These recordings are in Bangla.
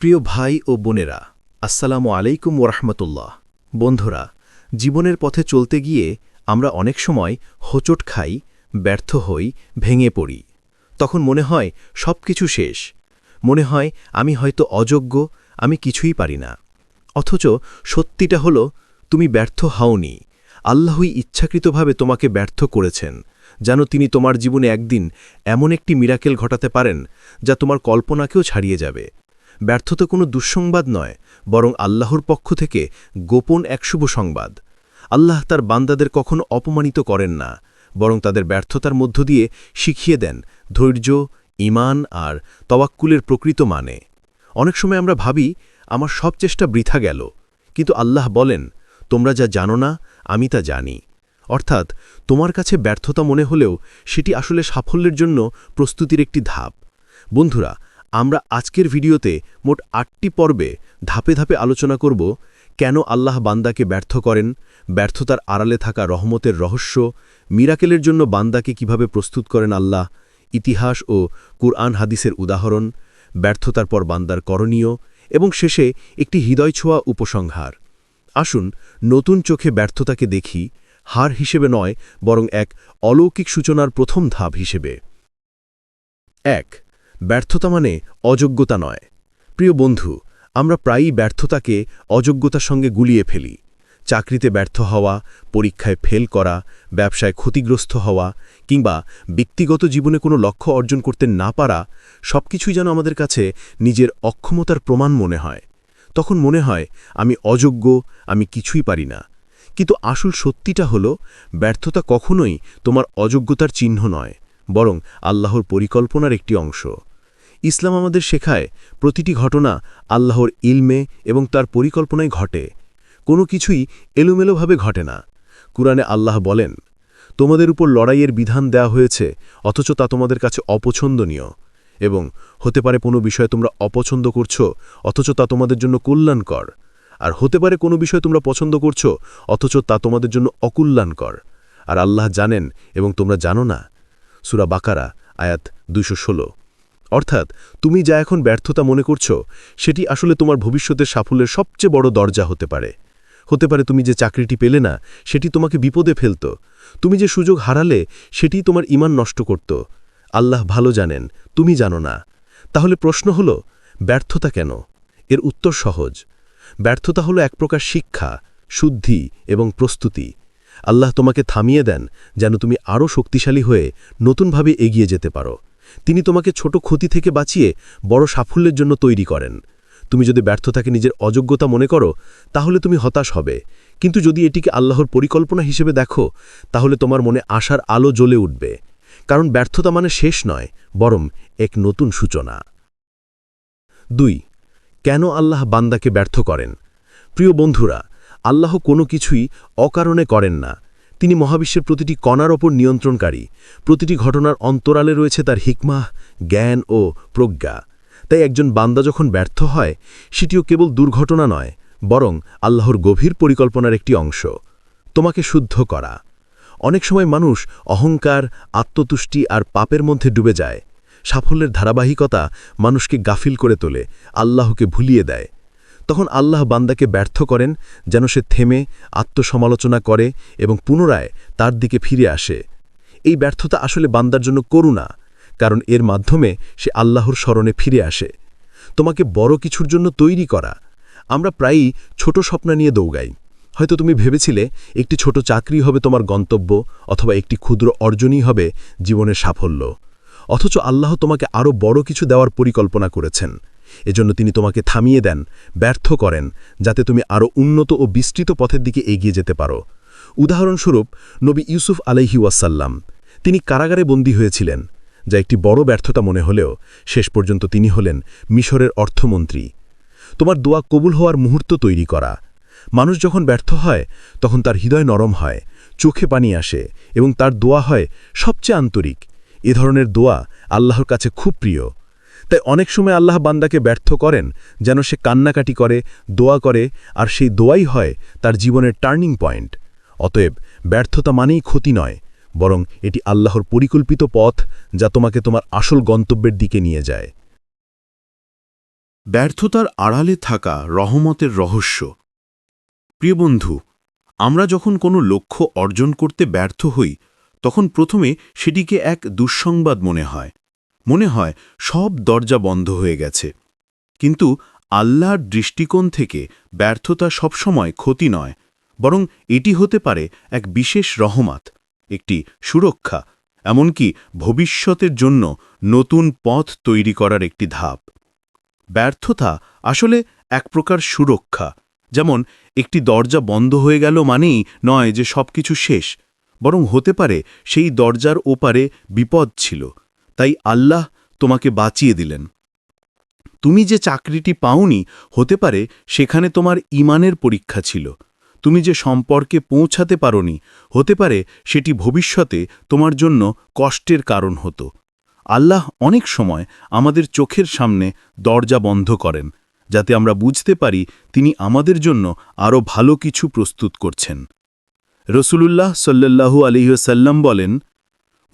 প্রিয় ভাই ও বোনেরা, আসসালামু আলাইকুম ওরহমতুল্লাহ বন্ধুরা, জীবনের পথে চলতে গিয়ে আমরা অনেক সময় হোঁচট খাই, ব্যর্থ হই, ভেঙে পড়ি। তখন মনে হয় সব কিছু শেষ। মনে হয় আমি হয়তো অযোগ্য, আমি কিছুই পারি না। অথচ সত্যিটা হল, তুমি ব্যর্থ হওনি। আল্লাহই ইচ্ছাকৃতভাবে তোমাকে ব্যর্থ করেছেন, যেন তিনি তোমার জীবনে একদিন এমন একটি মিরাকেল ঘটাতে পারেন, যা তোমার কল্পনাকেও ছাড়িয়ে যাবে। ব্যর্থতা কোনো দুঃসংবাদ নয়, বরং আল্লাহর পক্ষ থেকে গোপন এক শুভ সংবাদ। আল্লাহ তার বান্দাদের কখনো অপমানিত করেন না, বরং তাদের ব্যর্থতার মধ্য দিয়ে শিখিয়ে দেন ধৈর্য ইমান আর তওয়াক্কুলের প্রকৃত মানে। অনেক সময় আমরা ভাবি, আমার সব চেষ্টা বৃথা গেল। কিন্তু আল্লাহ বলেন, তোমরা যা জানো না, আমি তা জানি। অর্থাৎ, তোমার কাছে ব্যর্থতা মনে হলেও সেটি আসলে সাফল্যের জন্য প্রস্তুতির একটি ধাপ। বন্ধুরা আমরা আজকের ভিডিওতে মোট আটটি পর্বে ধাপে ধাপে আলোচনা করব, কেন আল্লাহ বান্দাকে ব্যর্থ করেন, ব্যর্থতার আড়ালে থাকা রহমতের রহস্য, মিরাকেলের জন্য বান্দাকে কীভাবে প্রস্তুত করেন আল্লাহ, ইতিহাস ও কুরআন হাদিসের উদাহরণ, ব্যর্থতার পর বান্দার করণীয়, এবং শেষে একটি হৃদয় ছোঁয়া উপসংহার। আসুন নতুন চোখে ব্যর্থতাকে দেখি, হার হিসেবে নয়, বরং এক অলৌকিক সূচনার প্রথম ধাপ হিসেবে। এক ব্যর্থতা মানে অযোগ্যতা নয়। প্রিয় বন্ধু, আমরা প্রায়ই ব্যর্থতাকে অযোগ্যতার সঙ্গে গুলিয়ে ফেলি। চাকরিতে ব্যর্থ হওয়া, পরীক্ষায় ফেল করা, ব্যবসায় ক্ষতিগ্রস্ত হওয়া, কিংবা ব্যক্তিগত জীবনে কোনো লক্ষ্য অর্জন করতে না পারা, সবকিছুই যেন আমাদের কাছে নিজের অক্ষমতার প্রমাণ মনে হয়। তখন মনে হয়, আমি অযোগ্য, আমি কিছুই পারি না। কিন্তু আসল সত্যিটা হল, ব্যর্থতা কখনোই তোমার অযোগ্যতার চিহ্ন নয়, বরং আল্লাহর পরিকল্পনার একটি অংশ। ইসলাম আমাদের শেখায় প্রতিটি ঘটনা আল্লাহর ইলমে এবং তার পরিকল্পনায় ঘটে। কোনো কিছুই এলোমেলোভাবে ঘটে না। কুরআনে আল্লাহ বলেন, তোমাদের উপর লড়াইয়ের বিধান দেয়া হয়েছে, অথচ তা তোমাদের কাছে অপছন্দনীয়। এবং হতে পারে কোনো বিষয় তোমরা অপছন্দ করছ, অথচ তা তোমাদের জন্য কল্যাণকর। আর হতে পারে কোনো বিষয় তোমরা পছন্দ করছ, অথচ তা তোমাদের জন্য অকল্যাণকর। আর আল্লাহ জানেন এবং তোমরা জানো না। সুরা বাকারা, আয়াত দুইশো অর্থাৎ তুমি যা এখন ব্যর্থতা মনে করছ, সেটি আসলে তোমার ভবিষ্যতের সাফল্যের সবচেয়ে বড় দরজা হতে পারে। হতে পারে তুমি যে চাকরিটি পেলে না, সেটি তোমাকে বিপদে ফেলত। তুমি যে সুযোগ হারালে, সেটি তোমার ইমান নষ্ট করত। আল্লাহ ভালো জানেন, তুমি জানো না। তাহলে প্রশ্ন হল, ব্যর্থতা কেন? এর উত্তর সহজ। ব্যর্থতা হলো এক প্রকার শিক্ষা, শুদ্ধি এবং প্রস্তুতি। আল্লাহ তোমাকে থামিয়ে দেন যেন তুমি আরও শক্তিশালী হয়ে নতুনভাবে এগিয়ে যেতে পারো। তিনি তোমাকে ছোট ক্ষতি থেকে বাঁচিয়ে বড় সাফল্যের জন্য তৈরি করেন। তুমি যদি ব্যর্থতাকে নিজের অযোগ্যতা মনে করো, তাহলে তুমি হতাশ হবে। কিন্তু যদি এটিকে আল্লাহর পরিকল্পনা হিসেবে দেখো, তাহলে তোমার মনে আশার আলো জ্বলে উঠবে। কারণ ব্যর্থতা মানে শেষ নয়, বরং এক নতুন সূচনা। দুই, কেন আল্লাহ বান্দাকে ব্যর্থ করেন? প্রিয় বন্ধুরা, আল্লাহ কোনো কিছুই অকারণে করেন না। তিনি মহাবিশ্বের প্রতিটি কণার ওপর নিয়ন্ত্রণকারী। প্রতিটি ঘটনার অন্তরালে রয়েছে তার হিকমাহ জ্ঞান ও প্রজ্ঞা। তাই একজন বান্দা যখন ব্যর্থ হয়, সেটিও কেবল দুর্ঘটনা নয়, বরং আল্লাহর গভীর পরিকল্পনার একটি অংশ। তোমাকে শুদ্ধ করা। অনেক সময় মানুষ অহংকার, আত্মতুষ্টি আর পাপের মধ্যে ডুবে যায়। সাফল্যের ধারাবাহিকতা মানুষকে গাফিল করে তোলে, আল্লাহকে ভুলিয়ে দেয়। তখন আল্লাহ বান্দাকে ব্যর্থ করেন যেন সে থেমে, আত্মসমালোচনা করে এবং পুনরায় তার দিকে ফিরে আসে। এই ব্যর্থতা আসলে বান্দার জন্য করুণা, কারণ এর মাধ্যমে সে আল্লাহর স্মরণে ফিরে আসে। তোমাকে বড় কিছুর জন্য তৈরি করা। আমরা প্রায়ই ছোট স্বপ্ন নিয়ে দৌগাই। হয়তো তুমি ভেবেছিলে একটি ছোট চাকরি হবে তোমার গন্তব্য অথবা একটি ক্ষুদ্র অর্জনই হবে জীবনের সাফল্য। অথচ আল্লাহ তোমাকে আরও বড় কিছু দেওয়ার পরিকল্পনা করেছেন। এজন্য তিনি তোমাকে থামিয়ে দেন, ব্যর্থ করেন, যাতে তুমি আরও উন্নত ও বিস্তৃত পথের দিকে এগিয়ে যেতে পারো। উদাহরণস্বরূপ, নবী ইউসুফ আলাইহি ওয়াসাল্লাম, তিনি কারাগারে বন্দী হয়েছিলেন, যা একটি বড় ব্যর্থতা মনে হলেও শেষ পর্যন্ত তিনি হলেন মিশরের অর্থমন্ত্রী। তোমার দোয়া কবুল হওয়ার মুহূর্ত তৈরি করা। মানুষ যখন ব্যর্থ হয়, তখন তার হৃদয় নরম হয়, চোখে পানি আসে এবং তার দোয়া হয় সবচেয়ে আন্তরিক। এ ধরনের দোয়া আল্লাহর কাছে খুব প্রিয়। তাই অনেক সময় আল্লাহ বান্দাকে ব্যর্থ করেন যেন সে কান্নাকাটি করে, দোয়া করে, আর সেই দোয়াই হয় তার জীবনের টার্নিং পয়েন্ট। অতএব ব্যর্থতা মানেই ক্ষতি নয়, বরং এটি আল্লাহর পরিকল্পিত পথ যা তোমাকে তোমার আসল গন্তব্যের দিকে নিয়ে যায়। ব্যর্থতার আড়ালে থাকা রহমতের রহস্য। প্রিয় বন্ধু, আমরা যখন কোনো লক্ষ্য অর্জন করতে ব্যর্থ হই, তখন প্রথমে সেটিকে এক দুঃসংবাদ মনে হয়। মনে হয় সব দরজা বন্ধ হয়ে গেছে। কিন্তু আল্লাহর দৃষ্টিকোণ থেকে ব্যর্থতা সবসময় ক্ষতি নয়, বরং এটি হতে পারে এক বিশেষ রহমাত, একটি সুরক্ষা, এমনকি ভবিষ্যতের জন্য নতুন পথ তৈরি করার একটি ধাপ। ব্যর্থতা আসলে এক প্রকার সুরক্ষা, যেমন একটি দরজা বন্ধ হয়ে গেল মানেই নয় যে সবকিছু শেষ, বরং হতে পারে সেই দরজার ওপারে বিপদ ছিল। তাই আল্লাহ তোমাকে বাঁচিয়ে দিলেন। তুমি যে চাকরিটি পাওনি, হতে পারে সেখানে তোমার ইমানের পরীক্ষা ছিল। তুমি যে সম্পর্কে পৌঁছাতে পারোনি, হতে পারে সেটি ভবিষ্যতে তোমার জন্য কষ্টের কারণ হতো। আল্লাহ অনেক সময় আমাদের চোখের সামনে দরজা বন্ধ করেন, যাতে আমরা বুঝতে পারি তিনি আমাদের জন্য আরও ভালো কিছু প্রস্তুত করছেন। রসুলুল্লাহ সাল্লাল্লাহু আলিহাসাল্লাম বলেন,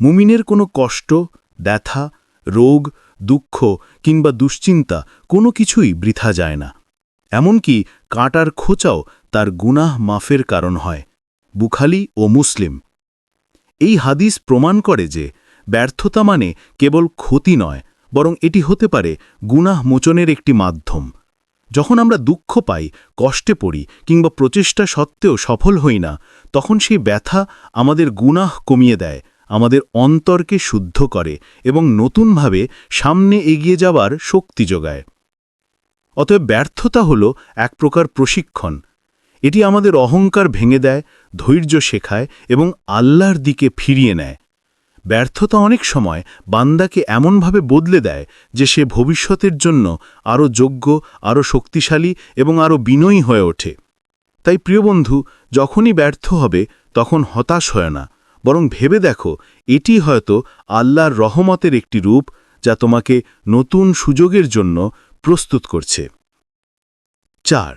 মুমিনের কোনো কষ্ট ব্যথা, রোগ, দুঃখ কিংবা দুশ্চিন্তা কোনো কিছুই বৃথা যায় না। এমনকি কাঁটার খোঁচাও তার গুনাহ মাফের কারণ হয় বুখালি ও মুসলিম। এই হাদিস প্রমাণ করে যে ব্যর্থতা মানে কেবল ক্ষতি নয়, বরং এটি হতে পারে গুনাহ মোচনের একটি মাধ্যম। যখন আমরা দুঃখ পাই, কষ্টে পড়ি কিংবা প্রচেষ্টা সত্ত্বেও সফল হই না, তখন সেই ব্যথা আমাদের গুনাহ কমিয়ে দেয় আমাদের অন্তরকে শুদ্ধ করে এবং নতুনভাবে সামনে এগিয়ে যাওয়ার শক্তি যোগায়। অতএব ব্যর্থতা হল এক প্রকার প্রশিক্ষণ। এটি আমাদের অহংকার ভেঙে দেয়, ধৈর্য শেখায় এবং আল্লাহর দিকে ফিরিয়ে নেয়। ব্যর্থতা অনেক সময় বান্দাকে এমনভাবে বদলে দেয় যে সে ভবিষ্যতের জন্য আরও যোগ্য, আরও শক্তিশালী এবং আরও বিনয়ী হয়ে ওঠে। তাই প্রিয় বন্ধু, যখনই ব্যর্থ হবে, তখন হতাশ হয় না। বরং ভেবে দেখো, এটি হয়তো আল্লাহর রহমতের একটি রূপ যা তোমাকে নতুন সুযোগের জন্য প্রস্তুত করছে। চার,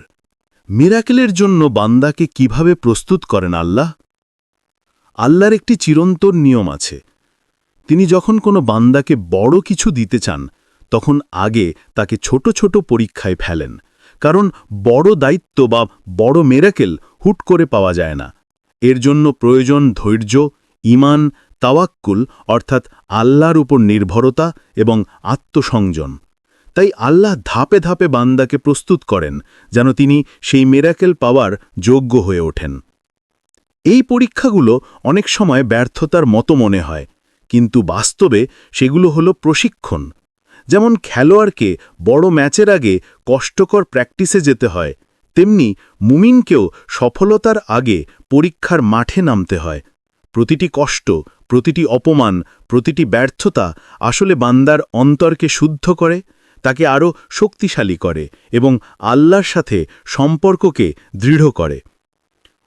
মিরাকেলের জন্য বান্দাকে কীভাবে প্রস্তুত করেন আল্লাহ? আল্লাহর একটি চিরন্তন নিয়ম আছে। তিনি যখন কোনো বান্দাকে বড় কিছু দিতে চান, তখন আগে তাকে ছোট ছোট পরীক্ষায় ফেলেন, কারণ বড় দায়িত্ব বা বড় মেরাকেল হুট করে পাওয়া যায় না। এর জন্য প্রয়োজন ধৈর্য ইমান তাওয়াক্কুল, অর্থাৎ আল্লাহর উপর নির্ভরতা এবং আত্মসংযম। তাই আল্লাহ ধাপে ধাপে বান্দাকে প্রস্তুত করেন, যেন তিনি সেই মেরাকেল পাওয়ার যোগ্য হয়ে ওঠেন। এই পরীক্ষাগুলো অনেক সময় ব্যর্থতার মতো মনে হয়, কিন্তু বাস্তবে সেগুলো হলো প্রশিক্ষণ। যেমন খেলোয়াড়কে বড় ম্যাচের আগে কষ্টকর প্র্যাকটিসে যেতে হয়, তেমনি মুমিনকেও সফলতার আগে পরীক্ষার মাঠে নামতে হয়। প্রতিটি কষ্ট, প্রতিটি অপমান, প্রতিটি ব্যর্থতা আসলে বান্দার অন্তরকে শুদ্ধ করে, তাকে আরও শক্তিশালী করে এবং আল্লাহর সাথে সম্পর্ককে দৃঢ় করে।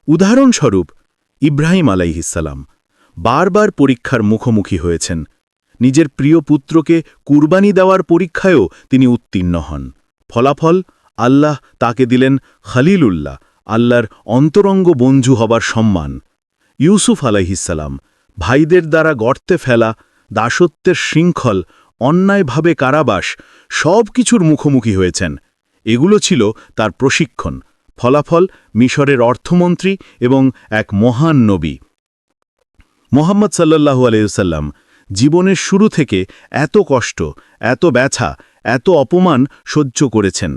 উদাহরণস্বরূপ, ইব্রাহিম আলাইহিসাল্লাম বারবার পরীক্ষার মুখোমুখি হয়েছেন। নিজের প্রিয় পুত্রকে কুরবানি দেওয়ার পরীক্ষায়ও তিনি উত্তীর্ণ হন। ফলাফল, আল্লাহ তাকে দিলেন খালিলুল্লাহ, আল্লাহর অন্তরঙ্গ বঞ্জু হবার সম্মান। ইউসুফ আলাইহিসাল্লাম ভাইদের দ্বারা গর্তে ফেলা, দাসত্বের শৃঙ্খল, অন্যায়ভাবে কারাবাস, সব কিছুর মুখোমুখি হয়েছেন। এগুলো ছিল তার প্রশিক্ষণ, ফলাফল মিশরের অর্থমন্ত্রী এবং এক মহান নবী। মোহাম্মদ সাল্লাহু আলাইসাল্লাম জীবনের শুরু থেকে এত কষ্ট, এত ব্যথা, এত অপমান সহ্য করেছেন।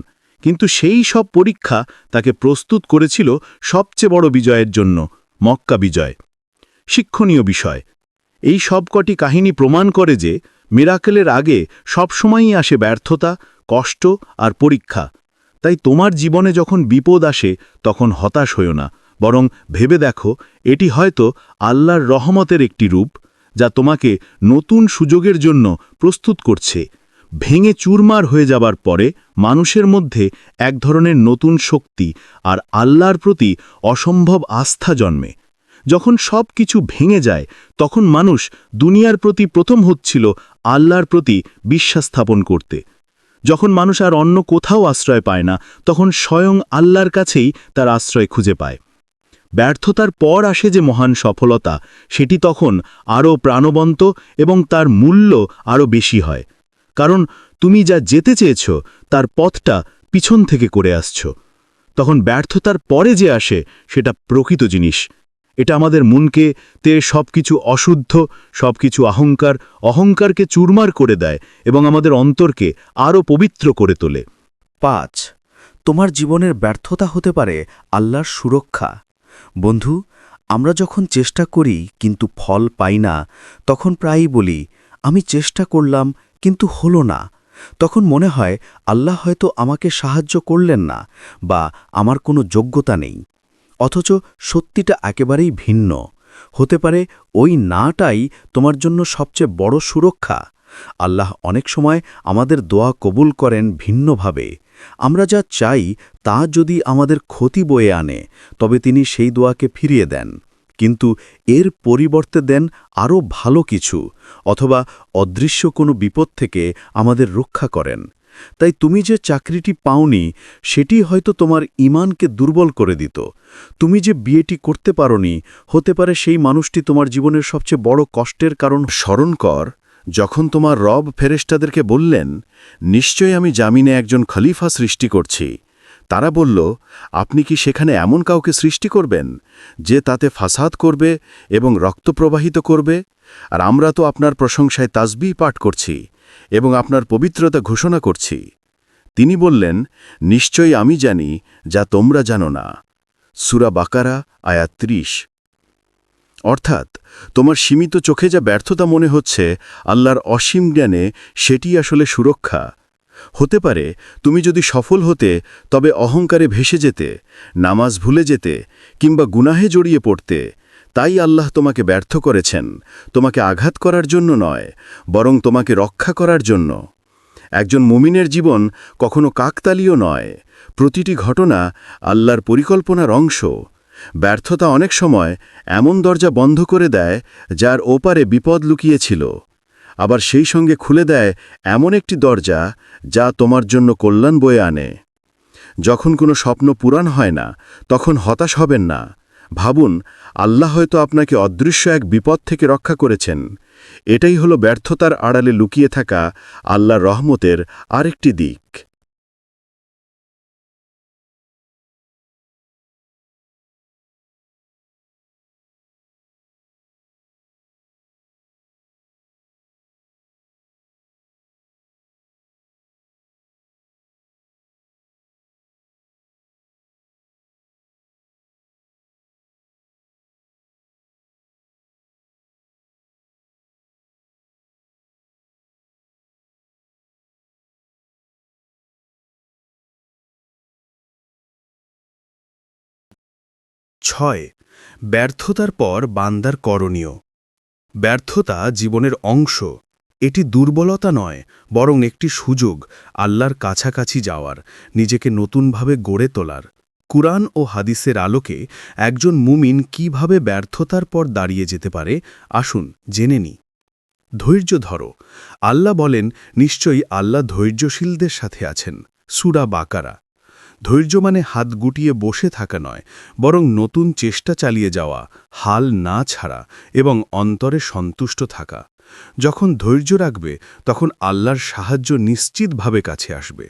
কিন্তু সেই সব পরীক্ষা তাকে প্রস্তুত করেছিল সবচেয়ে বড় বিজয়ের জন্য। মক্কা বিজয়। শিক্ষণীয় বিষয়, এই সবকটি কাহিনী প্রমাণ করে যে মিরাকেলের আগে সবসময়ই আসে ব্যর্থতা, কষ্ট আর পরীক্ষা। তাই তোমার জীবনে যখন বিপদ আসে, তখন হতাশ হইও না। বরং ভেবে দেখো, এটি হয়তো আল্লাহর রহমতের একটি রূপ, যা তোমাকে নতুন সুযোগের জন্য প্রস্তুত করছে। ভেঙে চুরমার হয়ে যাবার পরে মানুষের মধ্যে এক ধরনের নতুন শক্তি আর আল্লাহর প্রতি অসম্ভব আস্থা জন্মে। যখন সব কিছু ভেঙে যায়, তখন মানুষ দুনিয়ার প্রতি প্রথম হচ্ছিল আল্লাহর প্রতি বিশ্বাস স্থাপন করতে। যখন মানুষ আর অন্য কোথাও আশ্রয় পায় না, তখন স্বয়ং আল্লাহর কাছেই তার আশ্রয় খুঁজে পায়। ব্যর্থতার পর আসে যে মহান সফলতা, সেটি তখন আরও প্রাণবন্ত এবং তার মূল্য আরও বেশি হয়। কারণ তুমি যা যেতে চেয়েছ, তার পথটা পিছন থেকে করে আসছ। তখন ব্যর্থতার পরে যে আসে, সেটা প্রকৃত জিনিস। এটা আমাদের মনকে তে সবকিছু অশুদ্ধ, সবকিছু অহংকার, অহংকারকে চুরমার করে দেয় এবং আমাদের অন্তরকে আরও পবিত্র করে তোলে। পাঁচ, তোমার জীবনের ব্যর্থতা হতে পারে আল্লাহর সুরক্ষা। বন্ধু, আমরা যখন চেষ্টা করি কিন্তু ফল পাই না, তখন প্রায়ই বলি, আমি চেষ্টা করলাম কিন্তু হলো না। তখন মনে হয়, আল্লাহ হয়তো আমাকে সাহায্য করলেন না বা আমার কোনো যোগ্যতা নেই। অথচ সত্যিটা একেবারেই ভিন্ন। হতে পারে ওই নাটাই তোমার জন্য সবচেয়ে বড় সুরক্ষা। আল্লাহ অনেক সময় আমাদের দোয়া কবুল করেন ভিন্নভাবে। আমরা যা চাই তা যদি আমাদের ক্ষতি বয়ে আনে, তবে তিনি সেই দোয়াকে ফিরিয়ে দেন। কিন্তু এর পরিবর্তে দেন আরও ভালো কিছু, অথবা অদৃশ্য কোনো বিপদ থেকে আমাদের রক্ষা করেন। তাই তুমি যে চাকরিটি পাওনি, সেটি হয়তো তোমার ইমানকে দুর্বল করে দিত। তুমি যে বিয়েটি করতে পারোনি, হতে পারে সেই মানুষটি তোমার জীবনের সবচেয়ে বড় কষ্টের কারণ স্মরণ কর, যখন তোমার রব ফেরেশতাদেরকে বললেন নিশ্চয় আমি জামিনে একজন খলিফা সৃষ্টি করছি। তারা বলল, আপনি কি সেখানে এমন কাউকে সৃষ্টি করবেন যে তাতে ফাসাদ করবে এবং রক্ত প্রবাহিত করবে? আর আমরা তো আপনার প্রশংসায় তাসবিহ পাঠ করছি এবং আপনার পবিত্রতা ঘোষণা করছি। তিনি বললেন, নিশ্চয়ই আমি জানি যা তোমরা জানো না। সুরা বাকারা, আয়াত ত্রিশ। অর্থাৎ, তোমার সীমিত চোখে যা ব্যর্থতা মনে হচ্ছে, আল্লাহর অসীম জ্ঞানে সেটি আসলে সুরক্ষা। হতে পারে তুমি যদি সফল হতে, তবে অহংকারে ভেসে যেতে, নামাজ ভুলে যেতে, কিংবা গুনাহে জড়িয়ে পড়তে, তাই আল্লাহ তোমাকে ব্যর্থ করেছেন, তোমাকে আঘাত করার জন্য নয়, বরং তোমাকে রক্ষা করার জন্য। একজন মুমিনের জীবন কখনো কাকতালীয় নয়, প্রতিটি ঘটনা আল্লাহর পরিকল্পনার অংশ। ব্যর্থতা অনেক সময় এমন দরজা বন্ধ করে দেয়, যার ওপারে বিপদ লুকিয়েছিল। আবার সেই সঙ্গে খুলে দেয় এমন একটি দরজা যা তোমার জন্য কল্যাণ বয়ে আনে। যখন কোনো স্বপ্ন পূরণ হয় না, তখন হতাশ হবেন না। ভাবুন, আল্লাহ হয়তো আপনাকে অদৃশ্য এক বিপদ থেকে রক্ষা করেছেন। এটাই হলো ব্যর্থতার আড়ালে লুকিয়ে থাকা আল্লাহ রহমতের আরেকটি দিক। ছয়, ব্যর্থতার পর বান্দার করণীয়। ব্যর্থতা জীবনের অংশ। এটি দুর্বলতা নয়, বরং একটি সুযোগ, আল্লাহর কাছাকাছি যাওয়ার, নিজেকে নতুনভাবে গড়ে তোলার। কুরআন ও হাদিসের আলোকে একজন মুমিন কীভাবে ব্যর্থতার পর দাঁড়িয়ে যেতে পারে, আসুন জেনে নি ধৈর্য ধরো। আল্লাহ বলেন, নিশ্চয়ই আল্লাহ ধৈর্যশীলদের সাথে আছেন। সুরা বাকারা। ধৈর্য মানে হাত গুটিয়ে বসে থাকা নয়, বরং নতুন চেষ্টা চালিয়ে যাওয়া, হাল না ছাড়া এবং অন্তরে সন্তুষ্ট থাকা। যখন ধৈর্য রাখবে, তখন আল্লাহর সাহায্য নিশ্চিতভাবে কাছে আসবে।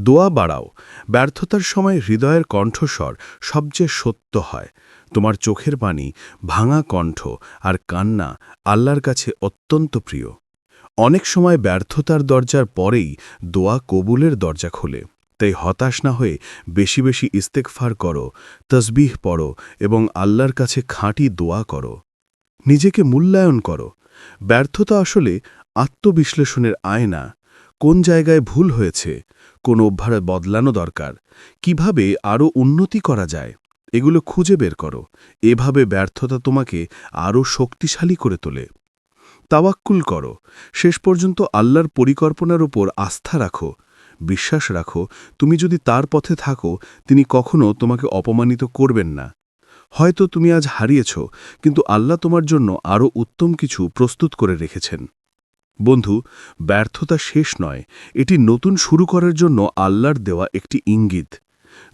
দোয়া বাড়াও, ব্যর্থতার সময় হৃদয়ের কণ্ঠস্বর সবচেয়ে সত্য হয়। তোমার চোখের পানি, ভাঙা কণ্ঠ আর কান্না আল্লাহর কাছে অত্যন্ত প্রিয়। অনেক সময় ব্যর্থতার দরজার পরেই দোয়া কবুলের দরজা খোলে। তাই হতাশ না হয়ে বেশি বেশি ইস্তেকফার করো, তসবিহ পড়ো এবং আল্লাহর কাছে খাঁটি দোয়া করো। নিজেকে মূল্যায়ন করো। ব্যর্থতা আসলে আত্মবিশ্লেষণের আয়না। কোন জায়গায় ভুল হয়েছে? কোন অভ্যাস বদলানো দরকার? কীভাবে আরও উন্নতি করা যায়? এগুলো খুঁজে বের করো। এভাবে ব্যর্থতা তোমাকে আরও শক্তিশালী করে তোলে। তাওয়াক্কুল করো। শেষ পর্যন্ত আল্লাহর পরিকল্পনার উপর আস্থা রাখো। বিশ্বাস রাখো, তুমি যদি তার পথে থাকো, তিনি কখনো তোমাকে অপমানিত করবেন না। হয়তো তুমি আজ হারিয়েছ, কিন্তু আল্লাহ তোমার জন্য আরও উত্তম কিছু প্রস্তুত করে রেখেছেন। বন্ধু, ব্যর্থতা শেষ নয়, এটি নতুন শুরু করার জন্য আল্লাহর দেওয়া একটি ইঙ্গিত।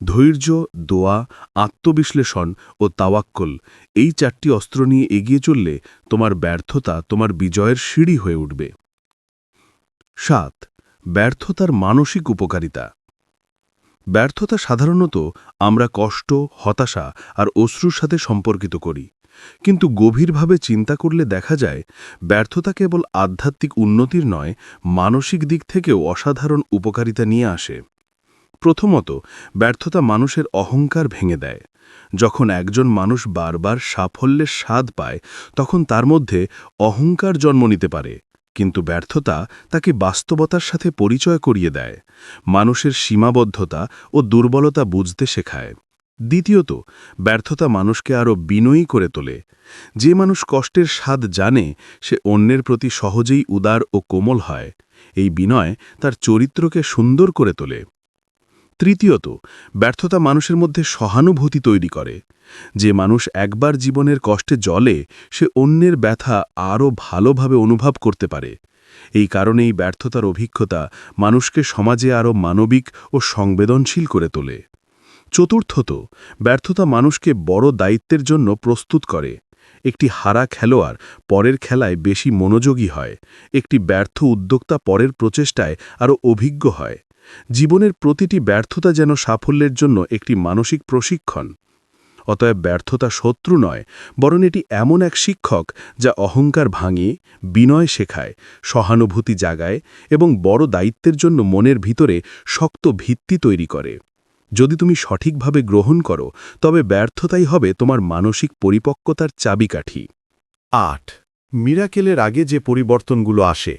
ধৈর্য, দোয়া, আত্মবিশ্লেষণ ও তাওয়াক্কল, এই চারটি অস্ত্র নিয়ে এগিয়ে চললে তোমার ব্যর্থতা তোমার বিজয়ের সিঁড়ি হয়ে উঠবে। সাত ব্যর্থতার মানসিক উপকারিতা। ব্যর্থতা সাধারণত আমরা কষ্ট, হতাশা আর অশ্রুর সাথে সম্পর্কিত করি। কিন্তু গভীরভাবে চিন্তা করলে দেখা যায়, ব্যর্থতা কেবল আধ্যাত্মিক উন্নতির নয়, মানসিক দিক থেকেও অসাধারণ উপকারিতা নিয়ে আসে। প্রথমত, ব্যর্থতা মানুষের অহংকার ভেঙে দেয়। যখন একজন মানুষ বারবার সাফল্যের স্বাদ পায়, তখন তার মধ্যে অহংকার জন্ম নিতে পারে। কিন্তু ব্যর্থতা তাকে বাস্তবতার সাথে পরিচয় করিয়ে দেয়, মানুষের সীমাবদ্ধতা ও দুর্বলতা বুঝতে শেখায়। দ্বিতীয়ত, ব্যর্থতা মানুষকে আরও বিনয়ী করে তোলে। যে মানুষ কষ্টের স্বাদ জানে, সে অন্যের প্রতি সহজেই উদার ও কোমল হয়। এই বিনয় তার চরিত্রকে সুন্দর করে তোলে। তৃতীয়ত, ব্যর্থতা মানুষের মধ্যে সহানুভূতি তৈরি করে। যে মানুষ একবার জীবনের কষ্টে জলে সে অন্যের ব্যথা আরও ভালোভাবে অনুভব করতে পারে। এই কারণেই ব্যর্থতার অভিজ্ঞতা মানুষকে সমাজে আরও মানবিক ও সংবেদনশীল করে তোলে। চতুর্থত, ব্যর্থতা মানুষকে বড় দায়িত্বের জন্য প্রস্তুত করে। একটি হারা খেলোয়াড় পরের খেলায় বেশি মনোযোগী হয়। একটি ব্যর্থ উদ্যোক্তা পরের প্রচেষ্টায় আরও অভিজ্ঞ হয়। জীবনের প্রতিটি ব্যর্থতা যেন সাফল্যের জন্য একটি মানসিক প্রশিক্ষণ। অতএব ব্যর্থতা শত্রু নয়, বরং এটি এমন এক শিক্ষক যা অহংকার ভাঙিয়ে বিনয় শেখায়, সহানুভূতি জাগায় এবং বড় দায়িত্বের জন্য মনের ভিতরে শক্ত ভিত্তি তৈরি করে। যদি তুমি সঠিকভাবে গ্রহণ করো, তবে ব্যর্থতাই হবে তোমার মানসিক পরিপক্কতার চাবিকাঠি। আট, মিরাকেলের আগে যে পরিবর্তনগুলো আসে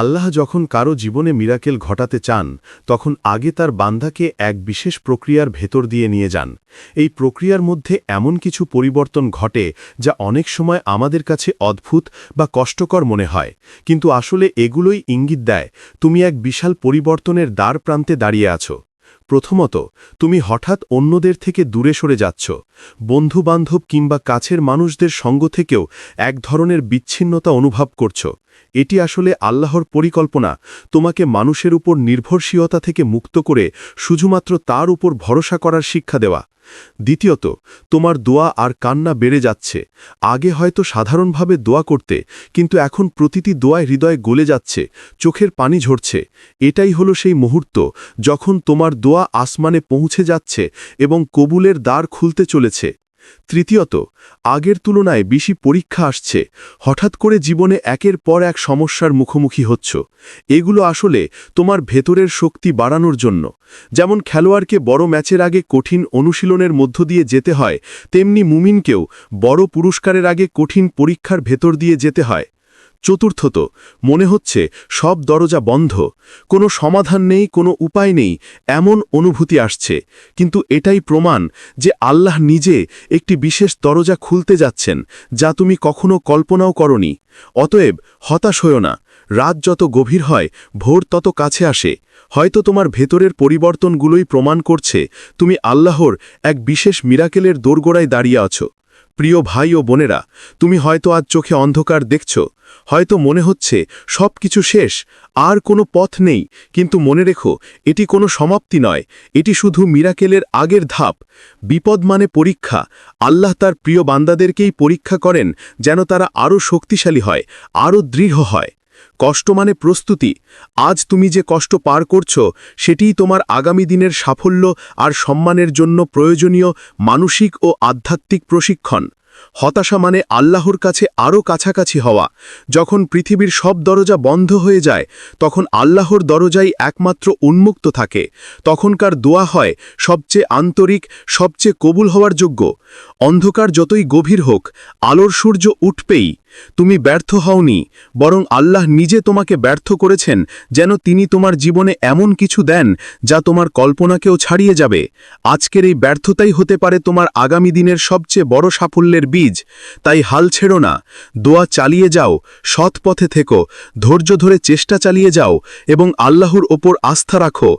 আল্লাহ যখন কারও জীবনে মিরাকেল ঘটাতে চান, তখন আগে তার বান্ধাকে এক বিশেষ প্রক্রিয়ার ভেতর দিয়ে নিয়ে যান। এই প্রক্রিয়ার মধ্যে এমন কিছু পরিবর্তন ঘটে যা অনেক সময় আমাদের কাছে অদ্ভুত বা কষ্টকর মনে হয়। কিন্তু আসলে এগুলোই ইঙ্গিত দেয়, তুমি এক বিশাল পরিবর্তনের দ্বার প্রান্তে দাঁড়িয়ে আছো। প্রথমত, তুমি হঠাৎ অন্যদের থেকে দূরে সরে যাচ্ছ, বন্ধুবান্ধব কিংবা কাছের মানুষদের সঙ্গ থেকেও এক ধরনের বিচ্ছিন্নতা অনুভব করছ। এটি আসলে আল্লাহর পরিকল্পনা, তোমাকে মানুষের উপর নির্ভরশীলতা থেকে মুক্ত করে শুধুমাত্র তার উপর ভরসা করার শিক্ষা দেওয়া। দ্বিতীয়ত, তোমার দোয়া আর কান্না বেড়ে যাচ্ছে। আগে হয়তো সাধারণভাবে দোয়া করতে, কিন্তু এখন প্রতিটি দোয়ায় হৃদয় গলে যাচ্ছে, চোখের পানি ঝরছে। এটাই হলো সেই মুহূর্ত যখন তোমার দোয়া আসমানে পৌঁছে যাচ্ছে এবং কবুলের দ্বার খুলতে চলেছে। তৃতীয়ত, আগের তুলনায় বেশি পরীক্ষা আসছে, হঠাৎ করে জীবনে একের পর এক সমস্যার মুখোমুখি হচ্ছ। এগুলো আসলে তোমার ভেতরের শক্তি বাড়ানোর জন্য। যেমন খেলোয়াড়কে বড় ম্যাচের আগে কঠিন অনুশীলনের মধ্য দিয়ে যেতে হয়, তেমনি মুমিনকেও বড় পুরস্কারের আগে কঠিন পরীক্ষার ভেতর দিয়ে যেতে হয়। চতুর্থত, মনে হচ্ছে সব দরজা বন্ধ, কোনো সমাধান নেই, কোনো উপায় নেই, এমন অনুভূতি আসছে। কিন্তু এটাই প্রমাণ যে আল্লাহ নিজে একটি বিশেষ দরজা খুলতে যাচ্ছেন, যা তুমি কখনো কল্পনাও করনি। অতএব হতাশ হও না, রাত যত গভীর হয়, ভোর তত কাছে আসে। হয়তো তোমার ভেতরের পরিবর্তনগুলোই প্রমাণ করছে, তুমি আল্লাহর এক বিশেষ মিরাকেলের দোরগোড়ায় দাঁড়িয়ে আছো। প্রিয় ভাই ও বোনেরা, তুমি হয়তো আজ চোখে অন্ধকার দেখছ, হয়তো মনে হচ্ছে সব কিছু শেষ, আর কোনো পথ নেই, কিন্তু মনে রেখো, এটি কোনো সমাপ্তি নয়, এটি শুধু মিরাকেলের আগের ধাপ। বিপদ মানে পরীক্ষা, আল্লাহ তার প্রিয় বান্দাদেরকেই পরীক্ষা করেন যেন তারা আরও শক্তিশালী হয়, আরও দৃঢ় হয়। কষ্ট মানে প্রস্তুতি। আজ তুমি যে কষ্ট পার করছ, সেটিই তোমার আগামী দিনের সাফল্য আর সম্মানের জন্য প্রয়োজনীয় মানসিক ও আধ্যাত্মিক প্রশিক্ষণ। হতাশা মানে আল্লাহর কাছে আরও কাছাকাছি হওয়া। যখন পৃথিবীর সব দরজা বন্ধ হয়ে যায়, তখন আল্লাহর দরজাই একমাত্র উন্মুক্ত থাকে। তখনকার দোয়া হয় সবচেয়ে আন্তরিক, সবচেয়ে কবুল হওয়ার যোগ্য। অন্ধকার যতই গভীর হোক, আলোর সূর্য উঠবেই। তুমি ব্যর্থ হওনি, বরং আল্লাহ নিজে তোমাকে ব্যর্থ করেছেন যেন তিনি তোমার জীবনে এমন কিছু দেন যা তোমার কল্পনাকেও ছাড়িয়ে যাবে। আজকের এই ব্যর্থতাই হতে পারে তোমার আগামী দিনের সবচেয়ে বড় সাফল্যের বীজ। তাই হাল ছেড়ো না, দোয়া চালিয়ে যাও, সৎ পথে থেকো, ধৈর্য ধরে চেষ্টা চালিয়ে যাও এবং আল্লাহর ওপর আস্থা রাখো।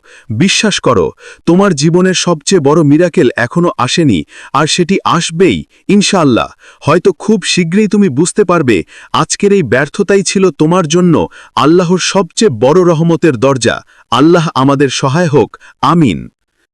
বিশ্বাস করো, তোমার জীবনের সবচেয়ে বড় মিরাকেল এখনও আসেনি, আর সেটি আসবেই, ইনশাআল্লাহ। হয়তো খুব শীঘ্রই তুমি বুঝতে পারবে আজকের এই ব্যর্থতাই ছিল তোমার জন্য আল্লাহর সবচেয়ে বড় রহমতের দরজা। আল্লাহ আমাদের সহায় হোক, আমিন।